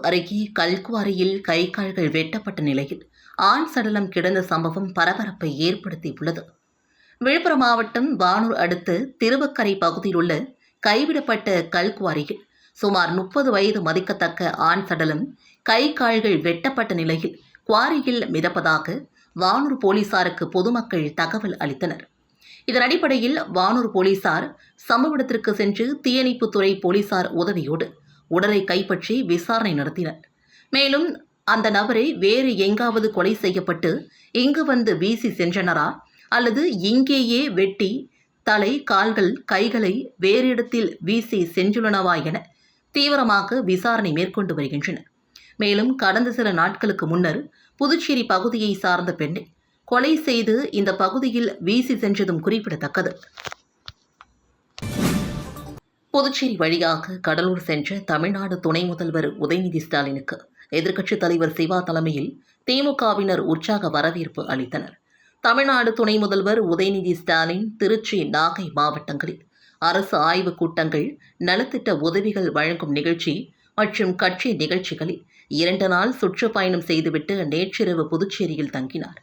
அருகே கல்குவாரியில் கை கால்கள் வெட்டப்பட்ட நிலையில் ஆண் சடலம் கிடந்த சம்பவம் பரபரப்பை ஏற்படுத்தியுள்ளது. விழுப்புரம் மாவட்டம் வானூர் அடுத்து திருவக்கரை பகுதியில் உள்ள கைவிடப்பட்ட கல்குவாரியில் சுமார் முப்பது வயது மதிக்கத்தக்க ஆண் சடலம் கை கால்கள் வெட்டப்பட்ட நிலையில் குவாரியில் மிதப்பதாக வானூர் போலீசாருக்கு பொதுமக்கள் தகவல் அளித்தனர். இதன் அடிப்படையில் வானூர் போலீசார் சம்பவ இடத்திற்கு சென்று தீயணைப்புத்துறை போலீசார் உதவியோடு உடலை கைப்பற்றி விசாரணை நடத்தினர். மேலும் அந்த நபரை வேறு எங்காவது கொலை செய்யப்பட்டு இங்கு வந்து வீசி சென்றனரா? அல்லது இங்கேயே வெட்டி தலை கால்கள் கைகளை வேறு இடத்தில் வீசி சென்றுள்ளனவா என தீவிரமாக விசாரணை மேற்கொண்டு வருகின்றனர். மேலும் கடந்த சில நாட்களுக்கு முன்னர் புதுச்சேரி பகுதியை சார்ந்த பெண்ணை கொலை செய்து இந்த பகுதியில் வீசி சென்றதும் குறிப்பிடத்தக்கது. புதுச்சேரி வழியாக கடலூர் சென்ற தமிழ்நாடு துணை முதல்வர் உதயநிதி ஸ்டாலினுக்கு எதிர்க்கட்சித் தலைவர் சிவா தலைமையில் திமுகவினர் உற்சாக வரவேற்பு அளித்தனர். தமிழ்நாடு துணை முதல்வர் உதயநிதி ஸ்டாலின் திருச்சி நாகை மாவட்டங்களில் அரசு ஆய்வுக் கூட்டங்கள் நலத்திட்ட உதவிகள் வழங்கும் நிகழ்ச்சி மற்றும் கட்சி நிகழ்ச்சிகளில் இரண்டு நாள் சுற்றுப்பயணம் செய்துவிட்டு நேற்றிரவு புதுச்சேரியில் தங்கினார்.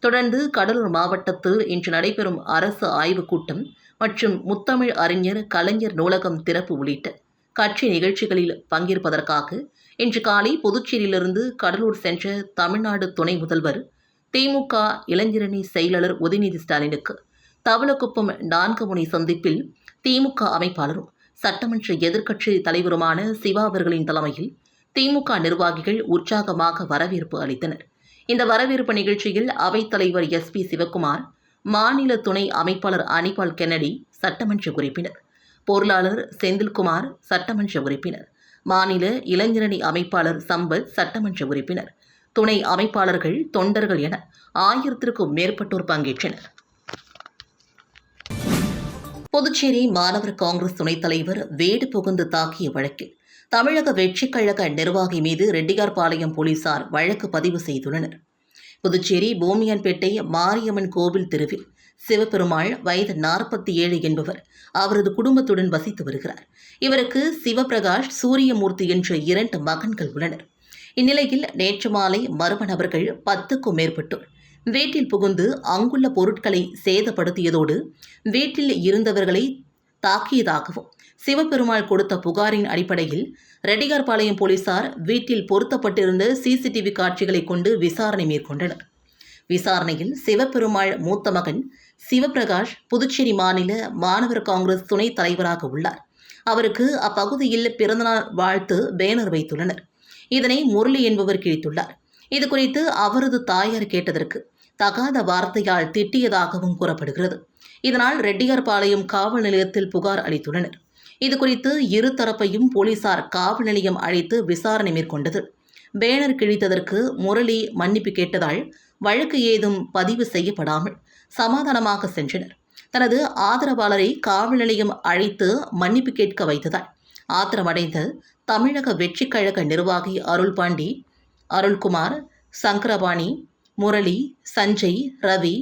தொடர்ந்து கடலூர் மாவட்டத்தில் இன்று நடைபெறும் அரசு ஆய்வுக் கூட்டம் மற்றும் முத்தமிழ் அறிஞர் கலைஞர் நூலகம் திறப்பு உள்ளிட்ட கட்சி நிகழ்ச்சிகளில் பங்கேற்பதற்காக இன்று காலை புதுச்சேரியிலிருந்து கடலூர் சென்ற தமிழ்நாடு துணை முதல்வர் திமுக இளைஞரணி செயலாளர் உதயநிதி ஸ்டாலினுக்கு தவளக்குப்பம் நான்கு முனை சந்திப்பில் திமுக அமைப்பாளரும் சட்டமன்ற எதிர்க்கட்சி தலைவருமான சிவா அவர்களின் தலைமையில் திமுக நிர்வாகிகள் உற்சாகமாக வரவேற்பு அளித்தனர். இந்த வரவேற்பு நிகழ்ச்சியில் அவைத்தலைவர் எஸ் பி சிவக்குமார் மாநில துணை அமைப்பாளர் அனிபால் கென்னடி சட்டமன்ற உறுப்பினர். பொருளாளர் செந்தில்குமார் சட்டமன்ற உறுப்பினர். மாநில இளைஞரணி அமைப்பாளர் சம்பத் சட்டமன்ற உறுப்பினர். துணை அமைப்பாளர்கள் தொண்டர்கள் என ஆயிரத்திற்கும் மேற்பட்டோர் பங்கேற்றனர். புதுச்சேரி மாணவர் காங்கிரஸ் துணைத் தலைவர் வேடு புகுந்து தாக்கிய வழக்கில் தமிழக வெற்றிக் கழக நிர்வாகி மீது ரெட்டியார்பாளையம் போலீசார் வழக்கு பதிவு செய்துள்ளனர். புதுச்சேரி பூமியான்பேட்டை மாரியம்மன் கோவில் தெருவில் சிவபெருமாள் வயது நாற்பத்தி ஏழு என்பவர் அவரது குடும்பத்துடன் வசித்து வருகிறார். இவருக்கு சிவபிரகாஷ் சூரியமூர்த்தி என்ற இரண்டு மகன்கள் உள்ளனர். இந்நிலையில் நேற்று மாலை மர்ம நபர்கள் பத்துக்கும் மேற்பட்டோர் வீட்டில் புகுந்து அங்குள்ள பொருட்களை சேதப்படுத்தியதோடு வீட்டில் இருந்தவர்களை தாக்கியதாகவும் சிவபெருமாள் கொடுத்த புகாரின் அடிப்படையில் ரெடிகார்பாளையம் போலீசார் வீட்டில் பொருத்தப்பட்டிருந்த சிசிடிவி காட்சிகளை கொண்டு விசாரணை மேற்கொண்டனர். விசாரணையில் சிவபெருமாள் மூத்த மகன் சிவபிரகாஷ் புதுச்சேரி மாநில மாணவர் காங்கிரஸ் துணைத் தலைவராக உள்ளார். அவருக்கு அப்பகுதியில் பிறந்தநாள் வாழ்த்து பேனர் வைத்துள்ளனர். இதனை முரளி என்பவர் கிழித்துள்ளார். இது குறித்து அவரது தாயார் கேட்டதற்கு தகாத வார்த்தையால் திட்டியதாகவும் கூறப்படுகிறது. இதனால் ரெட்டியார்பாளையம் காவல் நிலையத்தில் புகார் அளித்துள்ளனர். இதுகுறித்து இரு தரப்பையும் போலீசார் காவல் நிலையம் அழைத்து விசாரணை மேற்கொண்டது. பேனர் கிழித்ததற்கு முரளி மன்னிப்பு கேட்டதால் வழக்கு ஏதும் பதிவு செய்யப்படாமல் சமாதானமாக சென்றனர். தனது ஆதரவாளரை காவல் நிலையம் அழைத்து மன்னிப்பு கேட்க வைத்ததால் ஆத்திரமடைந்த தமிழக வெற்றிக் கழக நிர்வாகி அருள்பாண்டி அருள்குமார் சங்கரபாணி முரளி சஞ்சய் ரவி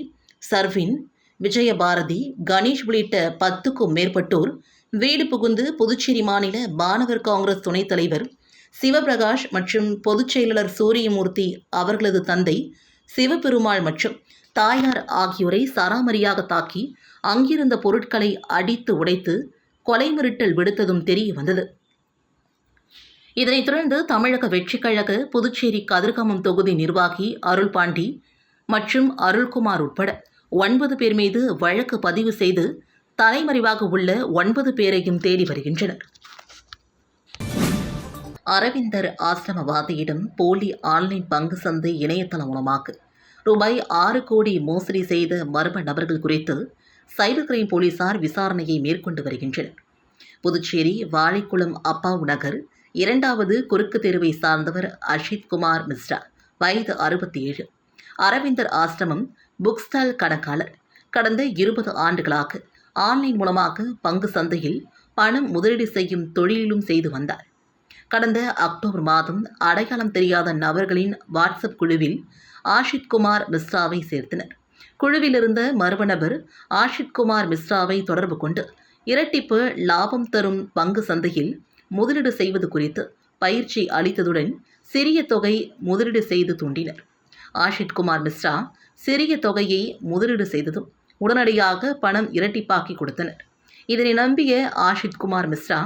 சர்வின் விஜயபாரதி கணேஷ் உள்ளிட்ட பத்துக்கும் மேற்பட்டோர் வீடு புகுந்து புதுச்சேரி மாநில மாணவர் காங்கிரஸ் துணைத் தலைவர் சிவபிரகாஷ் மற்றும் பொதுச் செயலாளர் சூரியமூர்த்தி அவர்களது தந்தை சிவபெருமாள் மற்றும் தாயார் ஆகியோரை சராமரியாக தாக்கி அங்கிருந்த பொருட்களை அடித்து உடைத்து கொலை மிரட்டல் விடுத்ததும் தெரிய வந்தது. இதனைத் தொடர்ந்து தமிழக வெற்றிக் கழக புதுச்சேரி கதிர்காமம் தொகுதி நிர்வாகி அருள்பாண்டி மற்றும் அருள்குமார் உட்பட ஒன்பது பேர் மீது வழக்கு பதிவு செய்து தலைமறைவாக உள்ள ஒன்பது பேரையும் தேடி வருகின்றனர். அரவிந்தர் ஆசிரமவாதியிடம் போலி ஆன்லைன் பங்கு சந்தை இணையதளம் மூலமாக ரூபாய் ஆறு கோடி மோசடி செய்த மர்ம நபர்கள் குறித்து சைபர் கிரைம் போலீசார் விசாரணையை மேற்கொண்டு வருகின்றனர். புதுச்சேரி வாழைக்குளம் அப்பாவு நகர் இரண்டாவது குறுக்கு தெருவை சார்ந்தவர் அஷித் குமார் மிஸ்ரா வயது அறுபத்தி ஏழு. அரவிந்தர் ஆசிரமம் புக் ஸ்டால் கணக்காளர். கடந்த இருபது ஆண்டுகளாக ஆன்லைன் மூலமாக பங்கு சந்தையில் பணம் முதலீடு செய்யும் தொழிலிலும் செய்து வந்தார். கடந்த அக்டோபர் மாதம் அடையாளம் தெரியாத நபர்களின் வாட்ஸ்அப் குழுவில் ஆஷித் குமார் மிஸ்ராவை சேர்த்தனர். குழுவில் இருந்த மர்ம நபர் ஆஷித் குமார் மிஸ்ராவை தொடர்பு கொண்டு இரட்டிப்பு லாபம் தரும் பங்கு சந்தையில் முதலீடு செய்வது குறித்து பயிற்சி அளித்ததுடன் சிறிய தொகை முதலீடு செய்து தூண்டினர். ஆஷித் குமார் மிஸ்ரா சிறிய தொகையை முதலீடு செய்ததும் உடனடியாக பணம் இரட்டிப்பாக்கி கொடுத்தனர். இதனை நம்பிய ஆஷித் குமார் மிஸ்ரா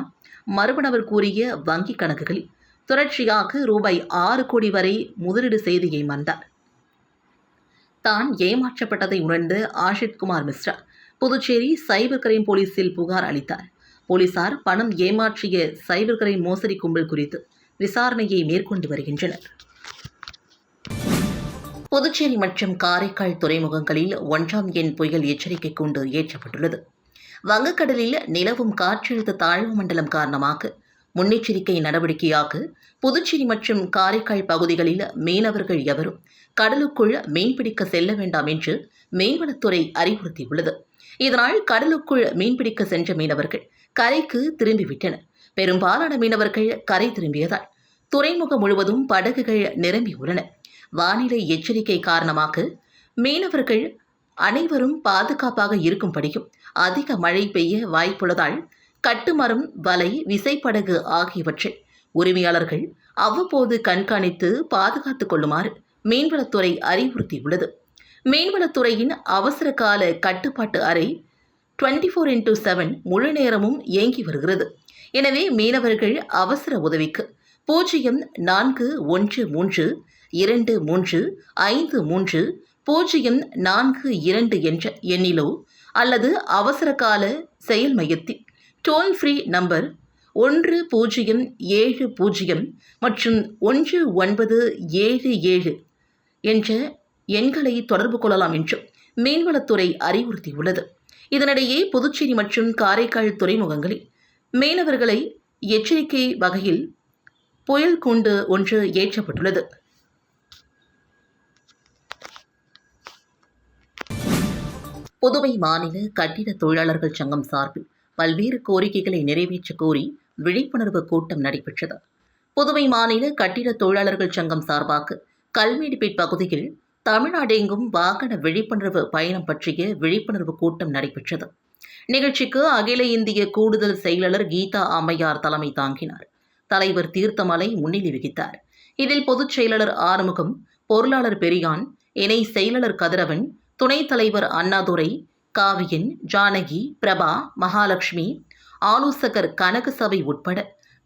மறுபணவர் கூறிய வங்கி கணக்குகளில் தொடர்ச்சியாக ரூபாய் ஆறு கோடி வரை முதலீடு செய்து ஏமாந்தார் தான் ஏமாற்றப்பட்டதை உணர்ந்த ஆஷித் குமார் மிஸ்ரா புதுச்சேரி சைபர் கிரைம் போலீசில் புகார் அளித்தார். போலீசார் பணம் ஏமாற்றிய சைபர் கிரைம் மோசடி கும்பல் குறித்து விசாரணையை மேற்கொண்டு வருகின்றனர். புதுச்சேரி மற்றும் காரைக்கால் துறைமுகங்களில் ஒன்றாம் எண் புயல் எச்சரிக்கை கூண்டு ஏற்றப்பட்டுள்ளது. வங்கக்கடலில் நிலவும் காற்றழுத்த தாழ்வு மண்டலம் காரணமாக முன்னெச்சரிக்கை நடவடிக்கையாக புதுச்சேரி மற்றும் காரைக்கால் பகுதிகளில் மீனவர்கள் எவரும் கடலுக்குள் மீன்பிடிக்க செல்ல வேண்டாம் என்று மீன்வளத்துறை அறிவுறுத்தியுள்ளது. இதனால் கடலுக்குள் மீன்பிடிக்க சென்ற மீனவர்கள் கரைக்கு திரும்பிவிட்டனர். பெரும்பாலான மீனவர்கள் கரை திரும்பியதால் துறைமுகம் முழுவதும் படகுகள் நிரம்பியுள்ளன. வானிலை எச்சரிக்கை காரணமாக மீனவர்கள் அனைவரும் பாதுகாப்பாக இருக்கும்படியும் அதிக மழை பெய்ய வாய்ப்புள்ளதால் கட்டுமரம் வலை விசைப்படகு ஆகியவற்றை உரிமையாளர்கள் அவ்வப்போது கண்காணித்து பாதுகாத்துக் கொள்ளுமாறு மீன்வளத்துறை அறிவுறுத்தியுள்ளது. மீன்வளத்துறையின் அவசர கால கட்டுப்பாட்டு அறை டுவெண்ட்டி ஃபோர் இன்டூ செவன் முழு நேரமும் இயங்கி வருகிறது. எனவே மீனவர்கள் அவசர உதவிக்கு பூஜ்ஜியம் நான்கு ஒன்று மூன்று இரண்டு மூன்று ஐந்து மூன்று பூஜ்ஜியம் நான்கு இரண்டு என்ற எண்ணிலோ அல்லது அவசரகால செயல் மையத்தில் டோல் ஃப்ரீ நம்பர் ஒன்று பூஜ்ஜியம் ஏழு பூஜ்ஜியம் மற்றும் ஒன்று ஒன்பது ஏழு ஏழு என்ற எண்களை தொடர்பு கொள்ளலாம் என்றும் மீன்வளத்துறை அறிவுறுத்தியுள்ளது. இதனிடையே புதுச்சேரி மற்றும் காரைக்கால் துறைமுகங்களில் மீனவர்களை எச்சரிக்கை வகையில் புயல் கூண்டு ஒன்று ஏற்றப்பட்டுள்ளது. புதுவை மாநில கட்டிட தொழிலாளர்கள் சங்கம் சார்பில் பல்வேறு கோரிக்கைகளை நிறைவேற்ற கோரி விழிப்புணர்வு கூட்டம் நடைபெற்றது. புதுவை மாநில கட்டிட தொழிலாளர்கள் சங்கம் சார்பாக கல்மேடுபேட் பகுதியில் தமிழ்நாடெங்கும் வாகன விழிப்புணர்வு பயணம் பற்றிய விழிப்புணர்வு கூட்டம் நடைபெற்றது. நிகழ்ச்சிக்கு அகில இந்திய கூடுதல் செயலாளர் கீதா அம்மையார் தலைமை தாங்கினார். தலைவர் தீர்த்தமலை முன்னிலை வகித்தார். இதில் பொதுச் செயலாளர் ஆறுமுகம் பொருளாளர் பெரியான் இணை செயலாளர் கதிரவன் துணைத் தலைவர் அண்ணாதுரை காவியன் ஜானகி பிரபா மகாலட்சுமி ஆலோசகர் கனகசபை உட்பட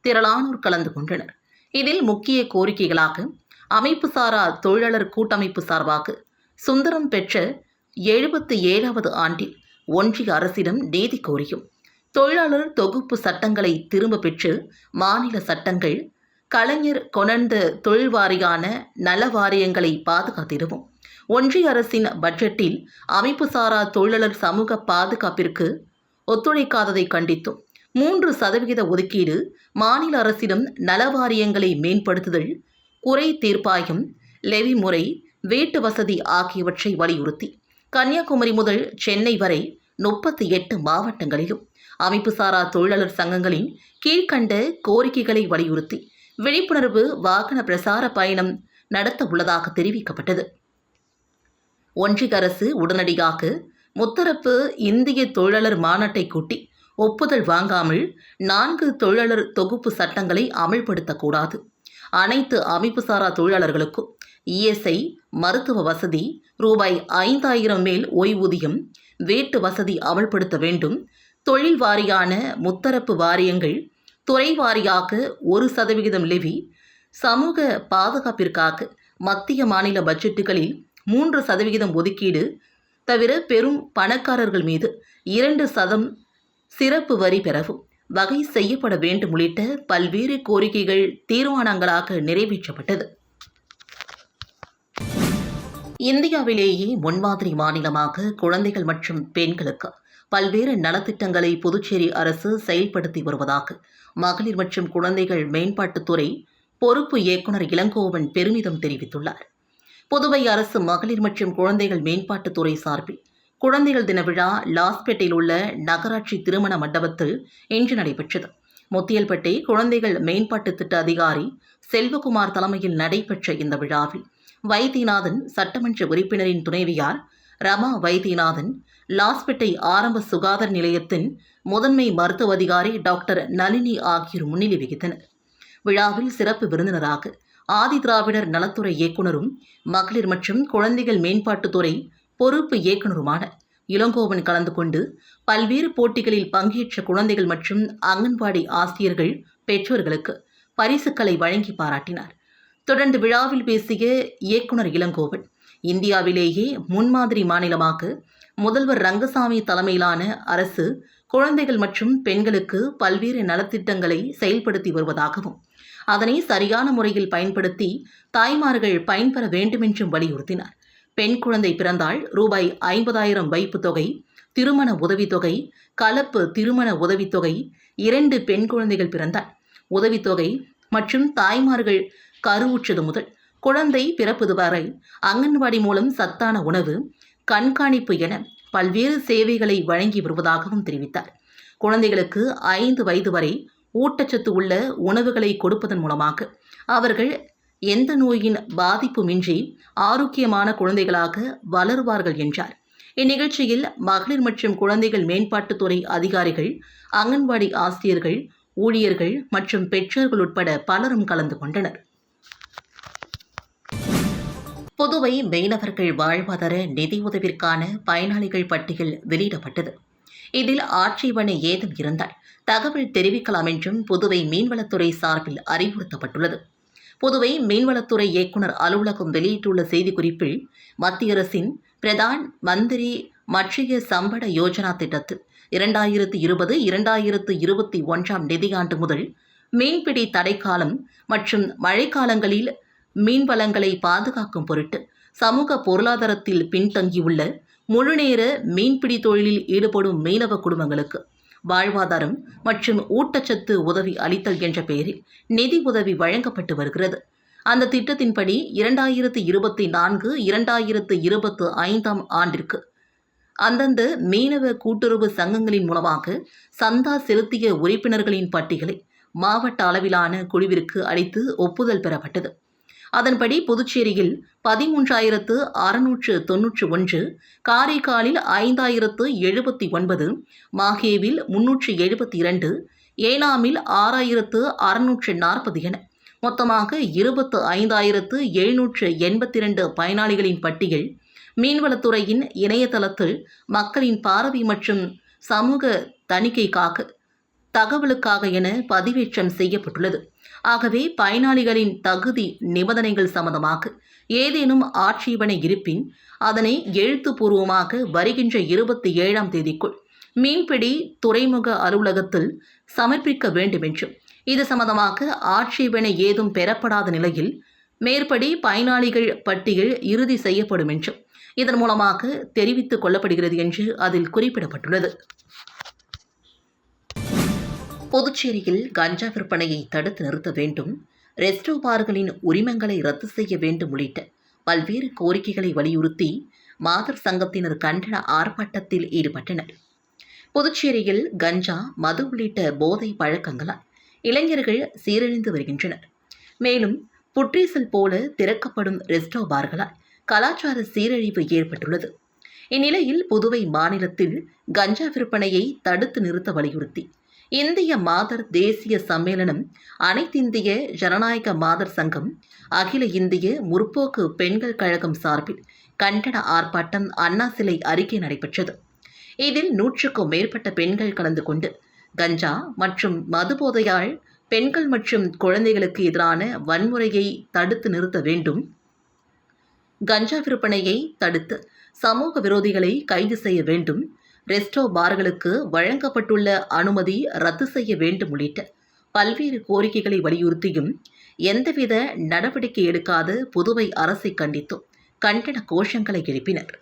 திரளானோர் கலந்து கொண்டனர். இதில் முக்கிய கோரிக்கைகளாக அமைப்பு சாரா தொழிலாளர் கூட்டமைப்பு சார்பாக சுந்தரம் பெற்ற எழுபத்தி ஏழாவது ஆண்டில் ஒன்றிய அரசிடம் நீதி கோரியும் தொழிலாளர் தொகுப்பு சட்டங்களை திரும்ப பெற்று மாநில சட்டங்கள் கலைஞர் கொணர்ந்த தொழில் வாரியான நல வாரியங்களை பாதுகாத்திடவும் ஒன்றிய அரசின் பட்ஜெட்டில் அமைப்புசாரா தொழிலாளர் சமூக பாதுகாப்பிற்கு ஒத்துழைக்காததை கண்டித்தும் மூன்று சதவிகித ஒதுக்கீடு மாநில அரசிடம் நல வாரியங்களை மேம்படுத்துதல் குறை தீர்ப்பாயம் லெவி முறை வீட்டு வசதி ஆகியவற்றை வலியுறுத்தி கன்னியாகுமரி முதல் சென்னை வரை முப்பத்தி எட்டு மாவட்டங்களிலும் அமைப்புசாரா தொழிலாளர் சங்கங்களின் கீழ்கண்ட கோரிக்கைகளை வலியுறுத்தி விழிப்புணர்வு வாகன பிரசார பயணம் நடத்த உள்ளதாக தெரிவிக்கப்பட்டது. ஒன்றிய அரசு உடனடியாக முத்தரப்பு இந்திய தொழிலாளர் மாநாட்டை கூட்டி ஒப்புதல் வாங்காமல் நான்கு தொழிலாளர் தொகுப்பு சட்டங்களை அமல்படுத்தக்கூடாது. அனைத்து அமைப்புசாரா தொழிலாளர்களுக்கும் இஎஸ்ஐ மருத்துவ வசதி ரூபாய் ஐந்தாயிரம் மேல் ஓய்வூதியம் வீட்டு வசதி அமல்படுத்த வேண்டும். தொழில் வாரியான முத்தரப்பு வாரியங்கள் துறை வாரியாக ஒரு சதவிகிதம் லெவி சமூக பாதுகாப்பிற்காக மத்திய மாநில பட்ஜெட்டுகளில் மூன்று சதவிகிதம் ஒதுக்கீடு தவிர பெரும் பணக்காரர்கள் மீது இரண்டு சதம் சிறப்பு வரி பெறவும் வகை செய்யப்பட வேண்டும் உள்ளிட்ட பல்வேறு கோரிக்கைகள் தீர்மானங்களாக நிறைவேற்றப்பட்டது. இந்தியாவிலேயே முன்மாதிரி மாநிலமாக குழந்தைகள் மற்றும் பெண்களுக்கு பல்வேறு நலத்திட்டங்களை புதுச்சேரி அரசு செயல்படுத்தி வருவதாக மகளிர் மற்றும் குழந்தைகள் மேம்பாட்டுத்துறை பொறுப்பு இயக்குனர் இளங்கோவன் பெருமிதம் தெரிவித்துள்ளார். புதுவை அரசு மகளிர் மற்றும் குழந்தைகள் மேம்பாட்டுத்துறை சார்பில் குழந்தைகள் தின விழா லாஸ்பேட்டையில் உள்ள நகராட்சி திருமண மண்டபத்தில் இன்று நடைபெற்றது. முத்தியல்பேட்டை குழந்தைகள் மேம்பாட்டு திட்ட அதிகாரி செல்வகுமார் தலைமையில் நடைபெற்ற இந்த விழாவில் வைத்தியநாதன் சட்டமன்ற உறுப்பினரின் துணைவியார் ரமா வைத்தியநாதன் லாஸ்பேட்டை ஆரம்ப சுகாதார நிலையத்தின் முதன்மை மருத்துவ அதிகாரி டாக்டர் நளினி ஆகியோர் முன்னிலை வகித்தனர். விழாவில் சிறப்பு விருந்தினராக ஆதி திராவிடர் நலத்துறை இயக்குனரும் மகளிர் மற்றும் குழந்தைகள் மேம்பாட்டுத்துறை பொறுப்பு இயக்குனருமான இளங்கோவன் கலந்து கொண்டு பல்வேறு போட்டிகளில் பங்கேற்ற குழந்தைகள் மற்றும் அங்கன்வாடி ஆசிரியர்கள் பெற்றோர்களுக்கு பரிசுகளை வழங்கி பாராட்டினார். தொடர்ந்து விழாவில் பேசிய இயக்குனர் இளங்கோவன் இந்தியாவிலேயே முன்மாதிரி மாநிலமாக முதல்வர் ரங்கசாமி தலைமையிலான அரசு குழந்தைகள் மற்றும் பெண்களுக்கு பல்வேறு நலத்திட்டங்களை செயல்படுத்தி வருவதாகவும் அதனை சரியான முறையில் பயன்படுத்தி தாய்மார்கள் பயன்பெற வேண்டுமென்றும் வலியுறுத்தினார். பெண் குழந்தை பிறந்தால் ரூபாய் ஐம்பதாயிரம் வைப்பு தொகை திருமண உதவித்தொகை கலப்பு திருமண உதவித்தொகை இரண்டு பெண் குழந்தைகள் பிறந்தால் உதவித்தொகை மற்றும் தாய்மார்கள் கருவுற்றது முதல் குழந்தை பிறப்பது வரை அங்கன்வாடி மூலம் சத்தான உணவு கண்காணிப்பு என பல்வேறு சேவைகளை வழங்கி வருவதாகவும் தெரிவித்தார். குழந்தைகளுக்கு ஐந்து வயது வரை ஊட்டச்சத்து உள்ள உணவுகளை கொடுப்பதன் மூலமாக அவர்கள் எந்த நோயின் பாதிப்புமின்றி ஆரோக்கியமான குழந்தைகளாக வளருவார்கள் என்றார். இந்நிகழ்ச்சியில் மகளிர் மற்றும் குழந்தைகள் மேம்பாட்டுத்துறை அதிகாரிகள் அங்கன்வாடி ஆசிரியர்கள் ஊழியர்கள் மற்றும் பெற்றோர்கள் உட்பட பலரும் கலந்து கொண்டனர். புதுவை மீனவர்கள் வாழ்வாதார நிதியுதவிற்கான பயனாளிகள் பட்டியல் வெளியிடப்பட்டது. இதில் ஆட்சேபனை ஏதும் இருந்தால் தகவல் தெரிவிக்கலாம் என்றும் புதுவை மீன்வளத்துறை சார்பில் அறிவுறுத்தப்பட்டுள்ளது. புதுவை மீன்வளத்துறை இயக்குனர் அலுவலகம் வெளியிட்டுள்ள செய்திக்குறிப்பில் மத்திய அரசின் பிரதான் மந்திரி மற்றிய சம்பட யோஜனா திட்டத்தில் இரண்டாயிரத்து இருபது இரண்டாயிரத்து இருபத்தி ஒன்றாம் நிதியாண்டு முதல் மீன்பிடி தடைக்காலம் மற்றும் மழைக்காலங்களில் மீன்வளங்களை பாதுகாக்கும் பொருட்டு சமூக பொருளாதாரத்தில் பின்தங்கியுள்ள முழுநேர மீன்பிடி தொழிலில் ஈடுபடும் மீனவ குடும்பங்களுக்கு வாழ்வாதாரம் மற்றும் ஊட்டச்சத்து உதவி அளித்தல் என்ற பெயரில் நிதி உதவி வழங்கப்பட்டு வருகிறது. அந்த திட்டத்தின்படி இரண்டாயிரத்து இருபத்தி நான்கு இரண்டாயிரத்து இருபத்து ஐந்தாம் ஆண்டிற்கு அந்தந்த மீனவ கூட்டுறவு சங்கங்களின் மூலமாக சந்தா செலுத்திய உறுப்பினர்களின் பட்டியலை மாவட்ட அளவிலான குழுவிற்கு அளித்து ஒப்புதல் பெறப்பட்டது. அதன்படி புதுச்சேரியில் பதிமூன்றாயிரத்து அறுநூற்று தொன்னூற்று ஒன்று காரைக்காலில் ஐந்தாயிரத்து எழுபத்தி ஒன்பது மாஹேவில் முன்னூற்று எழுபத்தி இரண்டு ஏனாமில் ஆறாயிரத்து அறுநூற்று நாற்பது என. மொத்தமாக இருபத்து ஐந்தாயிரத்து எழுநூற்று எண்பத்தி இரண்டு பயனாளிகளின் பட்டியல் மீன்வளத்துறையின் இணையதளத்தில் மக்களின் பார்வை மற்றும் சமூக தணிக்கைக்காக. தகவலுக்காக என பதிவேற்றம் செய்யப்பட்டுள்ளது. ஆகவே பயனாளிகளின் தகுதி நிபந்தனைகள் சம்பந்தமாக ஏதேனும் ஆட்சேபனை இருப்பின் அதனை எழுத்துப்பூர்வமாக வருகின்ற இருபத்தி ஏழாம் தேதிக்குள் மீன்பிடி துறைமுக அலுவலகத்தில் சமர்ப்பிக்க வேண்டும் என்றும் இது சம்பந்தமாக ஆட்சேபனை ஏதும் பெறப்படாத நிலையில் மேற்படி பயனாளிகள் பட்டியல் இறுதி செய்யப்படும் என்றும் இதன் மூலமாக தெரிவித்துக் கொள்ளப்படுகிறது என்று அதில் குறிப்பிடப்பட்டுள்ளது. புதுச்சேரியில் கஞ்சா விற்பனையை தடுத்து நிறுத்த வேண்டும் ரெஸ்டோ பார்களின் உரிமங்களை ரத்து செய்ய வேண்டும் உள்ளிட்ட பல்வேறு கோரிக்கைகளை வலியுறுத்தி மாதர் சங்கத்தினர் கண்டன ஆர்ப்பாட்டத்தில் ஈடுபட்டனர். புதுச்சேரியில் கஞ்சா மது உள்ளிட்ட போதை பழக்கங்களால் இளைஞர்கள் சீரழிந்து வருகின்றனர். மேலும் புற்றீசல் போல திறக்கப்படும் ரெஸ்டோ பார்களால் கலாச்சார சீரழிவு ஏற்பட்டுள்ளது. இந்நிலையில் புதுவை மாநிலத்தில் கஞ்சா விற்பனையை தடுத்து நிறுத்த வலியுறுத்தி இந்திய மாதர் தேசிய சம்மேளனம் அனைத்திந்திய ஜனநாயக மாதர் சங்கம் அகில இந்திய முற்போக்கு பெண்கள் கழகம் சார்பில் கண்டன ஆர்ப்பாட்டம் அண்ணா சிலை அறிக்கை நடைபெற்றது. இதில் நூற்றுக்கும் மேற்பட்ட பெண்கள் கலந்து கொண்டு கஞ்சா மற்றும் மதுபோதையால் பெண்கள் மற்றும் குழந்தைகளுக்கு எதிரான வன்முறையை தடுத்து நிறுத்த வேண்டும். கஞ்சா விற்பனையை தடுத்து சமூக விரோதிகளை கைது செய்ய வேண்டும். ரெஸ்டோ பார்களுக்கு வழங்கப்பட்டுள்ள அனுமதி ரத்து செய்ய வேண்டும் உள்ளிட்ட பல்வேறு கோரிக்கைகளை வலியுறுத்தியும் எந்தவித நடவடிக்கை எடுக்காத புதுவை அரசை கண்டித்தும் கண்டன கோஷங்களை எழுப்பினர்.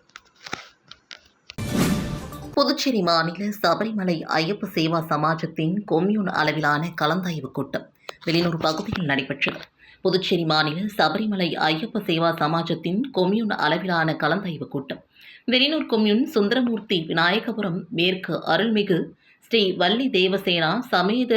புதுச்சேரி மாநில சபரிமலை ஐயப்ப சேவா சமாஜத்தின் கொம்யூன் அளவிலான கலந்தாய்வு கூட்டம் வெளியூர் பகுதியில் நடைபெற்றது. புதுச்சேரி மாநில சபரிமலை ஐயப்ப சேவா சமாஜத்தின் கொம்யூன் அளவிலான கலந்தாய்வு கூட்டம். வெறினூர் கொம்யூன் சுந்தரமூர்த்தி விநாயகபுரம் மேற்கு அருள்மிகு ஸ்ரீ வள்ளி தேவசேனா சமேத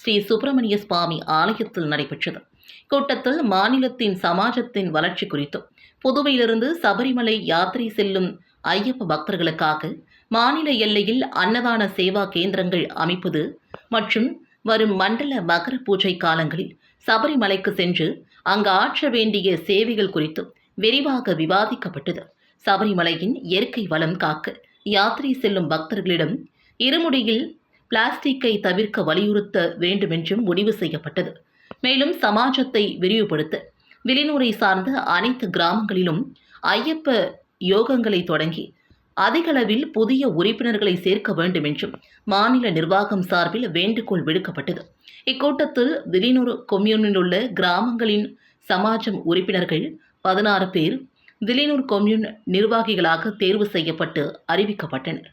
ஸ்ரீ சுப்பிரமணிய சுவாமி ஆலயத்தில் நடைபெற்றது. கூட்டத்தில் மாநிலத்தின் சமாஜத்தின் வளர்ச்சி குறித்தும் புதுவையிலிருந்து சபரிமலை யாத்திரை செல்லும் ஐயப்ப பக்தர்களுக்காக மாநில எல்லையில் அன்னதான சேவா கேந்திரங்கள் அமைப்பது மற்றும் வரும் மண்டல மகர பூஜை காலங்களில் சபரிமலைக்கு சென்று அங்கு ஆற்ற வேண்டிய சேவைகள் குறித்தும் விரிவாக விவாதிக்கப்பட்டது. சபரிமலையின் இயற்கை வளம் காக்க யாத்திரை செல்லும் பக்தர்களிடம் இருமுடியில் பிளாஸ்டிக்கை தவிர்க்க வலியுறுத்த வேண்டுமென்றும் முடிவு செய்யப்பட்டது. மேலும் சமாஜத்தை விரிவுபடுத்த விலினூரை சார்ந்த அனைத்து கிராமங்களிலும் ஐயப்ப யோகங்களை தொடங்கி அதிகளவில் புதிய உறுப்பினர்களை சேர்க்க வேண்டும் என்றும் மாநில நிர்வாகம் சார்பில் வேண்டுகோள் விடுக்கப்பட்டது. இக்கூட்டத்தில் திலினூர் கொம்யூனில் உள்ள கிராமங்களின் சமாஜம் உறுப்பினர்கள் பதினாறு பேர் திலினூர் கொம்யூன் நிர்வாகிகளாக தேர்வு செய்யப்பட்டு அறிவிக்கப்பட்டனர்.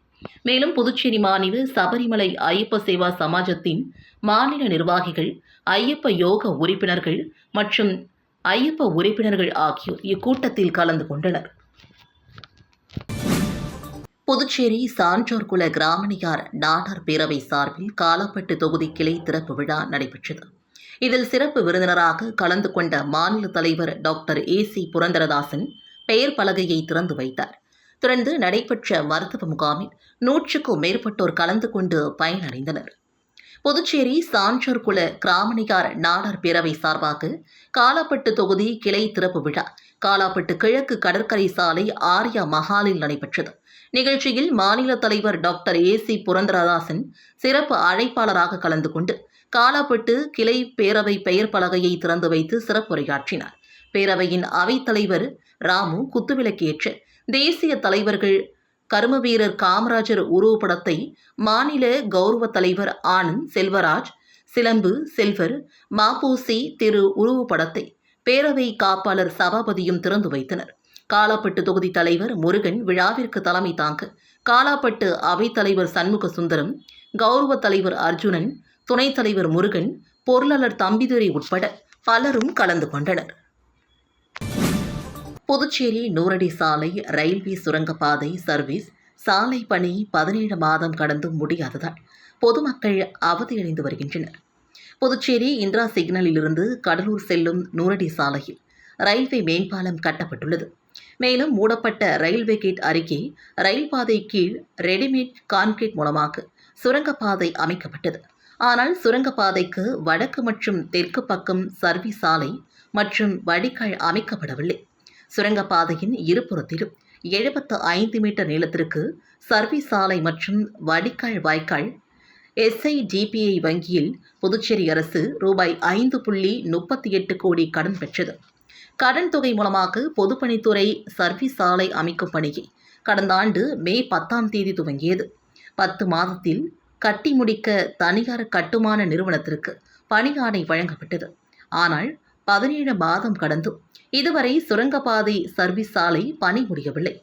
மேலும் புதுச்சேரி மாநில சபரிமலை ஐயப்ப சேவா சமாஜத்தின் மாநில நிர்வாகிகள் ஐயப்ப யோக உறுப்பினர்கள் மற்றும் ஐயப்ப உறுப்பினர்கள் ஆகியோர் இக்கூட்டத்தில் கலந்து கொண்டனர். புதுச்சேரி சான்றோர்குல கிராமணியார் நாடார் பேரவை சார்பில் காலப்பட்டு தொகுதி கிளை திறப்பு விழா நடைபெற்றது. இதில் சிறப்பு விருந்தினராக கலந்து கொண்ட மாநில தலைவர் டாக்டர் ஏ சி புரந்தரதாசன் பெயர் பலகையை திறந்து வைத்தார். தொடர்ந்து நடைபெற்ற மருத்துவ முகாமில் நூற்றுக்கும் மேற்பட்டோர் கலந்து கொண்டு பயனடைந்தனர். புதுச்சேரி சான்றோர்குல கிராமணியார் நாடார் பேரவை சார்பாக காலாப்பட்டு தொகுதி கிளை திறப்பு விழா காலாப்பட்டு கிழக்கு கடற்கரை சாலை ஆர்யா மஹாலில் நடைபெற்றது. நிகழ்ச்சியில் மாநில தலைவர் டாக்டர் ஏ சி புரந்தரதாசன் சிறப்பு அழைப்பாளராக கலந்து கொண்டு காலாப்பட்டு கிளை பேரவை பெயர் பலகையை திறந்து வைத்து சிறப்புரையாற்றினார். பேரவையின் அவைத்தலைவர் ராமு குத்துவிளக்கேற்று தேசிய தலைவர்கள் கர்மவீரர் காமராஜர் உருவப்படத்தை மாநில கௌரவ தலைவர் ஆனந்த் செல்வராஜ் சிலம்பு செல்வர் மாபூசி திரு உருவப்படத்தை பேரவை காப்பாளர் சபாபதியும் திறந்து வைத்தனர். காலாப்பட்டு தொகுதி தலைவர் முருகன் விழாவிற்கு தலைமை தாங்க. காலாப்பட்டு அவைத்தலைவர் சண்முக சுந்தரம் கௌரவ தலைவர் அர்ஜுனன் துணைத் தலைவர் முருகன் பொருளாளர் தம்பிதுரை உட்பட பலரும் கலந்து கொண்டனர். புதுச்சேரி நூறடி சாலை ரயில்வே சுரங்கப்பாதை சர்வீஸ் சாலை பணி பதினேழு மாதம் கடந்தும் முடியாததால் பொதுமக்கள் அவதியடைந்து வருகின்றனர். புதுச்சேரி இந்திரா சிக்னலிலிருந்து கடலூர் செல்லும் நூறடி சாலையில் ரயில்வே மேம்பாலம் கட்டப்பட்டுள்ளது. மேலும் மூடப்பட்ட ரயில்வே கேட் அருகே ரயில் பாதை கீழ் ரெடிமேட் கான்கிரீட் மூலமாக சுரங்கப்பாதை அமைக்கப்பட்டது. ஆனால் சுரங்கப்பாதைக்கு வடக்கு மற்றும் தெற்கு பக்கம் சர்வி சாலை மற்றும் வடிகால் அமைக்கப்படவில்லை. சுரங்கப்பாதையின் இருபுறத்திலும் எழுபத்து ஐந்து மீட்டர் நீளத்திற்கு சர்வி சாலை மற்றும் வடிகால் வாய்க்கால் எஸ்ஐடிபிஐ வங்கியில் புதுச்சேரி அரசு ரூபாய் ஐந்து புள்ளி முப்பத்தி எட்டு கோடி கடன் பெற்றது. கடன் தொகை மூலமாக பொதுப்பணித்துறை சர்வீஸ் சாலை அமைக்கும் பணியை கடந்த ஆண்டு மே பத்தாம் தேதி துவங்கியது. பத்து மாதத்தில் கட்டி முடிக்க தனியார் கட்டுமான நிறுவனத்திற்கு பணியாணை வழங்கப்பட்டது. ஆனால் பதினேழு மாதம் கடந்தும் இதுவரை சுரங்கப்பாதை சர்வீஸ் சாலை பணி முடியவில்லை.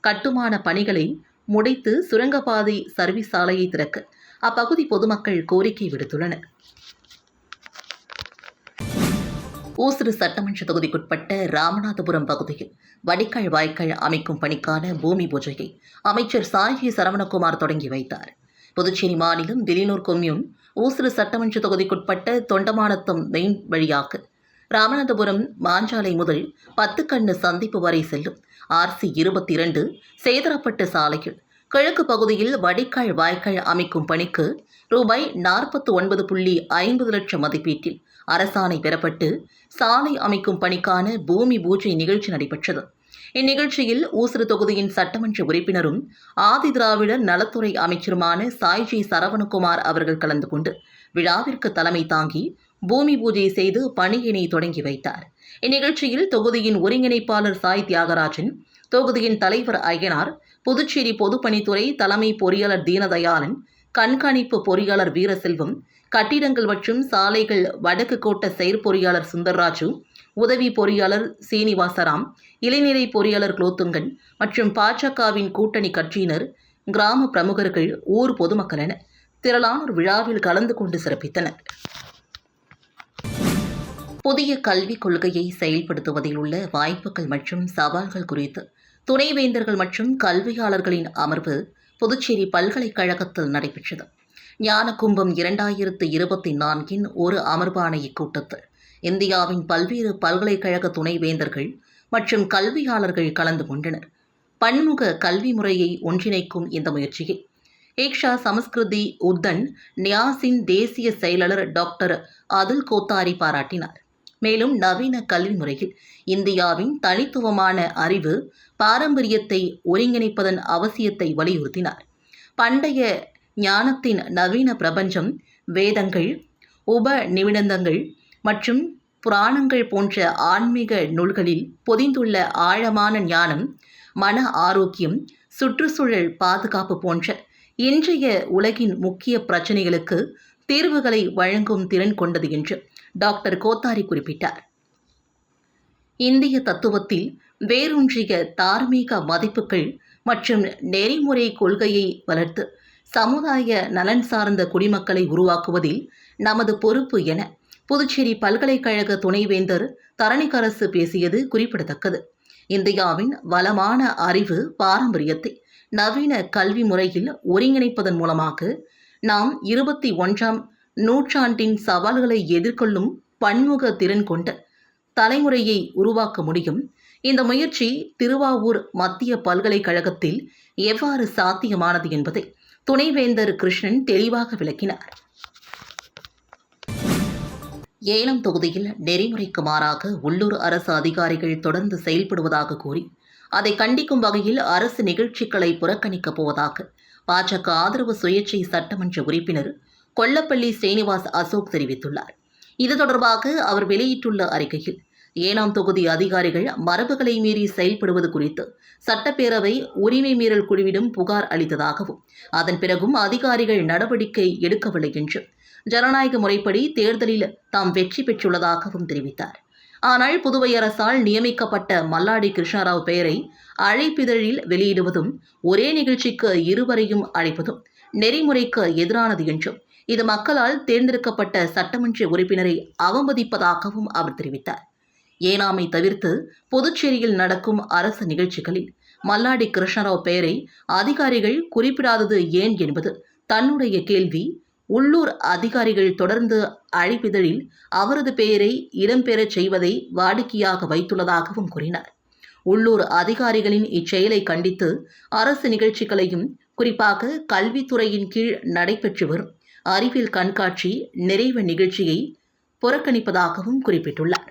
கட்டுமான பணிகளை முடித்து சுரங்கப்பாதை சர்வீஸ் சாலையை திறக்க அப்பகுதி பொதுமக்கள் கோரிக்கை விடுத்துள்ளனர். ஊசுறு சட்டமன்ற தொகுதிக்குட்பட்ட ராமநாதபுரம் பகுதியில் வடிகால் வாய்க்கால் அமைக்கும் பணிக்கான பூமி பூஜையை அமைச்சர் சாயி சரவணகுமார் தொடங்கி வைத்தார். புதுச்சேரி மாநிலம் வெளியூர் கொம்யூன் ஊசுறு சட்டமன்ற தொகுதிக்குட்பட்ட தொண்டமானத்தம் மெயின் வழியாக ராமநாதபுரம் மாஞ்சாலை முதல் பத்து கண்ணு சந்திப்பு வரை செல்லும் ஆர்சி இருபத்தி இரண்டு சேதரப்பட்டு சாலையில் கிழக்கு பகுதியில் வடிகால் வாய்க்கால் அமைக்கும் பணிக்கு ரூபாய் நாற்பத்தி ஒன்பது புள்ளி ஐம்பது லட்சம் மதிப்பீட்டில் அரசாணை பெறப்பட்டு சாலை அமைக்கும் பணிக்கான பூமி பூஜை நிகழ்ச்சி நடைபெற்றது. இந்நிகழ்ச்சியில் ஊசுறு தொகுதியின் சட்டமன்ற உறுப்பினரும் ஆதி திராவிடர் நலத்துறை அமைச்சருமான சாய்ஜி சரவணகுமார் அவர்கள் கலந்து கொண்டு விழாவிற்கு தலைமை தாங்கி பூமி பூஜை செய்து பணியினை தொடங்கி வைத்தார். இந்நிகழ்ச்சியில் தொகுதியின் ஒருங்கிணைப்பாளர் சாய் தியாகராஜன் தொகுதியின் தலைவர் ஐயனார் புதுச்சேரி பொதுப்பணித்துறை தலைமை பொறியாளர் தீனதயாளன் கண்காணிப்பு பொறியாளர் வீரசெல்வம் கட்டிடங்கள் மற்றும் சாலைகள் வடக்கு கோட்ட செயற்பொறியாளர் சுந்தர்ராஜு உதவி பொறியாளர் சீனிவாசராம் இளைநிலை பொறியாளர் குலோத்துங்கன் மற்றும் பாஜகவின் கூட்டணி கட்சியினர் கிராம பிரமுகர்கள் ஊர் பொதுமக்கள் என திரளானோர் விழாவில் கலந்து கொண்டு சிறப்பித்தனர். புதிய கல்விக் கொள்கையை செயல்படுத்துவதில் உள்ள வாய்ப்புகள் மற்றும் சவால்கள் குறித்து துணைவேந்தர்கள் மற்றும் கல்வியாளர்களின் அமர்வு புதுச்சேரி பல்கலைக்கழகத்தில் நடைபெற்றது. ஞானகும்பம் இரண்டாயிரத்து இருபத்தி நான்கின் ஒரு அமர்வான இக்கூட்டத்தில் இந்தியாவின் பல்வேறு பல்கலைக்கழக துணைவேந்தர்கள் மற்றும் கல்வியாளர்கள் கலந்து கொண்டனர். பன்முக கல்வி முறையை ஒன்றிணைக்கும் இந்த முயற்சியில் ஏக்ஷா சமஸ்கிருதி உத்தன் நியாசின் தேசிய செயலாளர் டாக்டர் அதுல் கோத்தாரி பாராட்டினார். மேலும் நவீன கல்வி முறையில் இந்தியாவின் தனித்துவமான அறிவு பாரம்பரியத்தை ஒருங்கிணைப்பதன் அவசியத்தை வலியுறுத்தினார். பண்டைய ஞானத்தின் நவீன பிரபஞ்சம் வேதங்கள் உப நிமிடந்தங்கள் மற்றும் புராணங்கள் போன்ற ஆன்மீக நூல்களில் பொதிந்துள்ள ஆழமான ஞானம் மன ஆரோக்கியம் சுற்றுச்சூழல் பாதுகாப்பு போன்ற இன்றைய உலகின் முக்கிய பிரச்சனைகளுக்கு தீர்வுகளை வழங்கும் திறன் கொண்டது என்று டாக்டர் கோத்தாரி குறிப்பிட்டார். இந்திய தத்துவத்தில் வேரூன்றிய தார்மீக மதிப்புகள் மற்றும் நெறிமுறை கொள்கையை வளர்த்து சமுதாய நலன் சார்ந்த குடிமக்களை உருவாக்குவதில் நமது பொறுப்பு என புதுச்சேரி பல்கலைக்கழக துணைவேந்தர் தரணிகரசு பேசியது குறிப்பிடத்தக்கது. இந்தியாவின் வளமான அறிவு பாரம்பரியத்தை நவீன கல்வி முறையில் ஒருங்கிணைப்பதன் மூலமாக நாம் இருபத்தி ஒன்றாம் நூற்றாண்டின் சவால்களை எதிர்கொள்ளும் பன்முக திறன் கொண்ட தலைமுறையை உருவாக்க முடியும். இந்த முயற்சி திருவாவூர் மத்திய பல்கலைக்கழகத்தில் எவ்வாறு சாத்தியமானது என்பதை துணைவேந்தர் கிருஷ்ணன் தெளிவாக விளக்கினார். ஏலம் தொகுதியில் நெறிமுறைக்கு மாறாக உள்ளூர் அரசு அதிகாரிகள் தொடர்ந்து செயல்படுவதாக கூறி அதை கண்டிக்கும் வகையில் அரசு நிகழ்ச்சிகளை புறக்கணிக்கப் போவதாக பாஜக ஆதரவு சுயேட்சை சட்டமன்ற உறுப்பினர் கொல்லப்பள்ளி ஸ்ரீனிவாஸ் அசோக் தெரிவித்துள்ளார். இது தொடர்பாக அவர் வெளியிட்டுள்ள அறிக்கையில் ஏனாம் தொகுதி அதிகாரிகள் மரபுகளை மீறி செயல்படுவது குறித்து சட்டப்பேரவை உரிமை மீறல் குழுவிடம் புகார் அளித்ததாகவும் அதன் பிறகும் அதிகாரிகள் நடவடிக்கை எடுக்கவில்லை என்றும் ஜனநாயக முறைப்படி தேர்தலில் தாம் வெற்றி பெற்றுள்ளதாகவும் தெரிவித்தார். ஆனால் புதுவை அரசால் நியமிக்கப்பட்ட மல்லாடி கிருஷ்ணராவ் பெயரை அழைப்பிதழில் வெளியிடுவதும் ஒரே நிகழ்ச்சிக்கு இருவரையும் அழைப்பதும் நெறிமுறைக்கு எதிரானது என்றும் இது மக்களால் தேர்ந்தெடுக்கப்பட்ட சட்டமன்ற உறுப்பினரை அவமதிப்பதாகவும் அவர் தெரிவித்தார். ஏனாமை தவிர்த்து புதுச்சேரியில் நடக்கும் அரசு நிகழ்ச்சிகளில் மல்லாடி கிருஷ்ணராவ் பெயரை அதிகாரிகள் குறிப்பிடாதது ஏன் என்பது தன்னுடைய கேள்வி. உள்ளூர் அதிகாரிகள் தொடர்ந்து அழைப்பிதழில் அவரது பெயரை இடம்பெறச் செய்வதை வாடிக்கையாக வைத்துள்ளதாகவும் கூறினார். உள்ளூர் அதிகாரிகளின் இச்செயலை கண்டித்து அரசு நிகழ்ச்சிகளையும் குறிப்பாக கல்வித்துறையின் கீழ் நடைபெற்று வரும் அறிவியல் கண்காட்சி நிறைவு நிகழ்ச்சியை புறக்கணிப்பதாகவும் குறிப்பிட்டுள்ளார்.